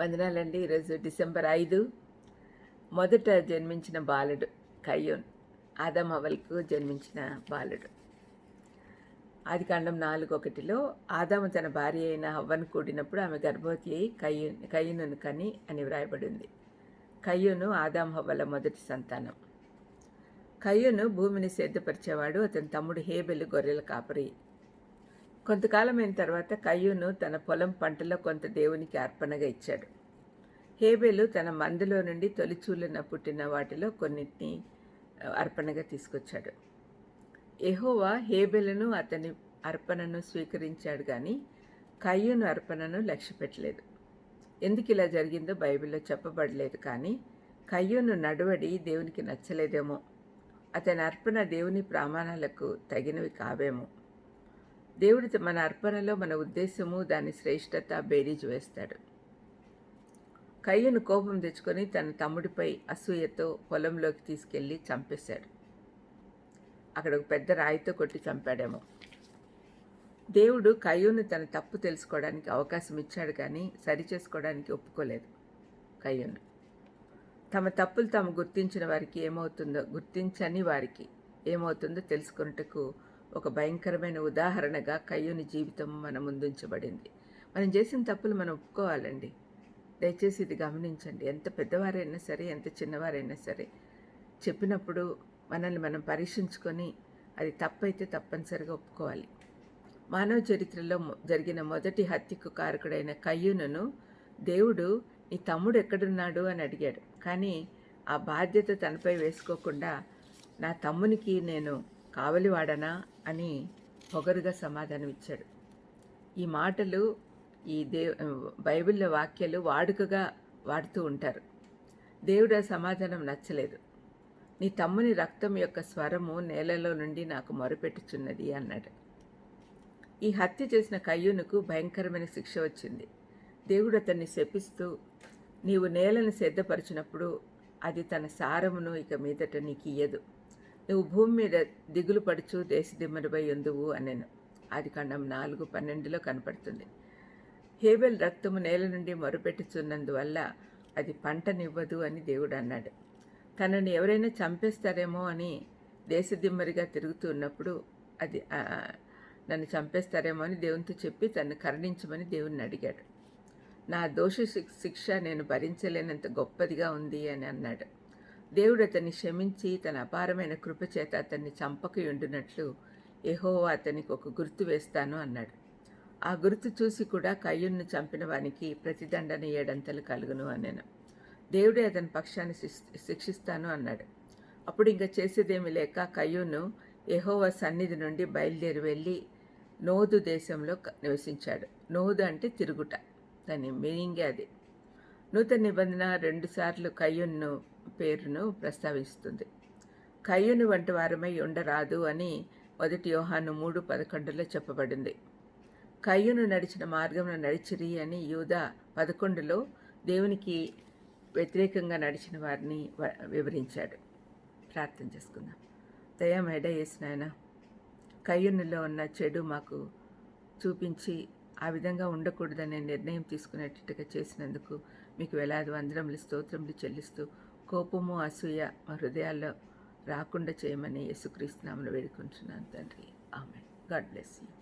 వందనాలండి ఈరోజు డిసెంబర్ ఐదు. మొదట జన్మించిన బాలుడు కయ్యూన్. ఆదం అవల్కు జన్మించిన బాలుడు. ఆది కాండం నాలుగు ఒకటిలో ఆదాము తన భార్య అయిన హవ్వను కూడినప్పుడు ఆమె గర్భవతి అయి కయ్యూ కయ్యూనును కని అని వ్రాయబడింది. కయ్యూను ఆదాం హవ్వల మొదటి సంతానం. కయ్యూను భూమిని సిద్ధపరిచేవాడు. అతని తమ్ముడు హేబెలు గొర్రెల కాపరి. కొంతకాలమైన తర్వాత కయ్యూను తన పొలం పంటలో కొంత దేవునికి అర్పణగా ఇచ్చాడు. హేబెలు తన మందులో నుండి తొలిచూలున పుట్టిన వాటిలో కొన్నిటిని అర్పణగా తీసుకొచ్చాడు. ఎహోవా హేబెలను అతని అర్పణను స్వీకరించాడు కానీ కయ్యూను అర్పణను లక్ష్య పెట్టలేదు ఎందుకు ఇలా జరిగిందో బైబిల్లో చెప్పబడలేదు కానీ కయ్యూను నడువడి దేవునికి నచ్చలేదేమో. అతని అర్పణ దేవుని ప్రమాణాలకు తగినవి కావేమో. దేవుడు మన అర్పణలో మన ఉద్దేశము దాని శ్రేష్టత బేరీజు వేస్తాడు. కయ్యను కోపం తెచ్చుకొని తన తమ్ముడిపై అసూయతో పొలంలోకి తీసుకెళ్ళి చంపేశాడు. అక్కడ ఒక పెద్ద రాయితో కొట్టి చంపాడేమో. దేవుడు కయ్యూను తన తప్పు తెలుసుకోవడానికి అవకాశం ఇచ్చాడు కానీ సరిచేసుకోవడానికి ఒప్పుకోలేదు కయ్యూను. తమ తప్పులు తాము గుర్తించిన వారికి ఏమవుతుందో గుర్తించని వారికి ఏమవుతుందో తెలుసుకున్నట్టుకు ఒక భయంకరమైన ఉదాహరణగా కయ్యూని జీవితం మన ముందుంచబడింది. మనం చేసిన తప్పులు మనం ఒప్పుకోవాలండి. దయచేసి ఇది గమనించండి. ఎంత పెద్దవారైనా సరే ఎంత చిన్నవారైనా సరే చెప్పినప్పుడు మనల్ని మనం పరీక్షించుకొని అది తప్పైతే తప్పనిసరిగా ఒప్పుకోవాలి. మానవ చరిత్రలో జరిగిన మొదటి హత్యకు కారకుడైన కయ్యూనను దేవుడు నీ తమ్ముడు ఎక్కడున్నాడు? అని అడిగాడు. కానీ ఆ బాధ్యత తనపై వేసుకోకుండా నా తమ్మునికి నేను కావలివాడనా అని పొగరుగా సమాధానం ఇచ్చాడు ఈ మాటలు ఈ దే బైబిల్లో వాక్యాలు వాడుకగా వాడుతూ ఉంటారు. దేవుడు ఆ సమాధానం నచ్చలేదు. నీ తమ్ముని రక్తం యొక్క స్వరము నేలలో నుండి నాకు మొరపెట్టుచున్నది అన్నాడు. ఈ హత్య చేసిన కయ్యూనుకు భయంకరమైన శిక్ష వచ్చింది. దేవుడు అతన్ని శపిస్తూ నీవు నేలను సిద్ధపరిచినప్పుడు అది తన సారమును ఇక మీదట నీకు ఇయ్యదు నువ్వు భూమి మీద దిగులు పడుచు దేశ దిమ్మరిపై ఎందువు అనెను. ఆది కాండం నాలుగు పన్నెండులో కనపడుతుంది. హేబెల్ రక్తము నేల నుండి మొరుపెట్టుచున్నందువల్ల అది పంటనివ్వదు అని దేవుడు అన్నాడు. తనని ఎవరైనా చంపేస్తారేమో అని దేశదిమ్మరిగా తిరుగుతూ ఉన్నప్పుడు అది నన్ను చంపేస్తారేమో అని దేవునితో చెప్పి తను కరుణించమని దేవుణ్ణి అడిగాడు. నా దోష శిక్ష నేను భరించలేనంత గొప్పదిగా ఉంది అని అన్నాడు. దేవుడు అతన్ని క్షమించి తన అపారమైన కృపచేత అతన్ని చంపకి ఉండినట్లు ఎహోవా అతనికి ఒక గుర్తు వేస్తాను అన్నాడు. ఆ గుర్తు చూసి కూడా కయ్యున్ను చంపిన వానికి ప్రతిదండన ఏడంతలు కలుగును అన్నాను దేవుడే అతని పక్షాన్ని శిక్షిస్తాను అన్నాడు. అప్పుడు ఇంకా చేసేదేమీ లేక కయ్యూను ఎహోవా సన్నిధి నుండి బయలుదేరి వెళ్ళి నోదు దేశంలో నివసించాడు. నోదు అంటే తిరుగుట. దాని మీనింగే అది. నూతన నిబంధన రెండుసార్లు కయ్యున్ను పేరును ప్రస్తావిస్తుంది. కయ్యుని వంటి వారమై ఉండరాదు అని మొదటి యోహాను మూడు పదకొండులో చెప్పబడింది. కయ్యును నడిచిన మార్గంలో నడిచిరి అని యూద పదకొండులో దేవునికి వ్యతిరేకంగా నడిచిన వారిని వివరించాడు. ప్రార్థన చేసుకుందాం. దయా మేడ వేసిన కయ్యునిలో ఉన్న చెడు మాకు చూపించి ఆ విధంగా ఉండకూడదనే నిర్ణయం తీసుకునేటట్టుగా చేసినందుకు మీకు వేలాది వందరములు స్తోత్రములు చెల్లిస్తూ కోపము అసూయ మా హృదయాల్లో రాకుండా చేయమని యేసుక్రీస్తునామను వేడుకుంటున్నాను తండ్రి. ఆమె గాడ్ బ్లెస్ యూ.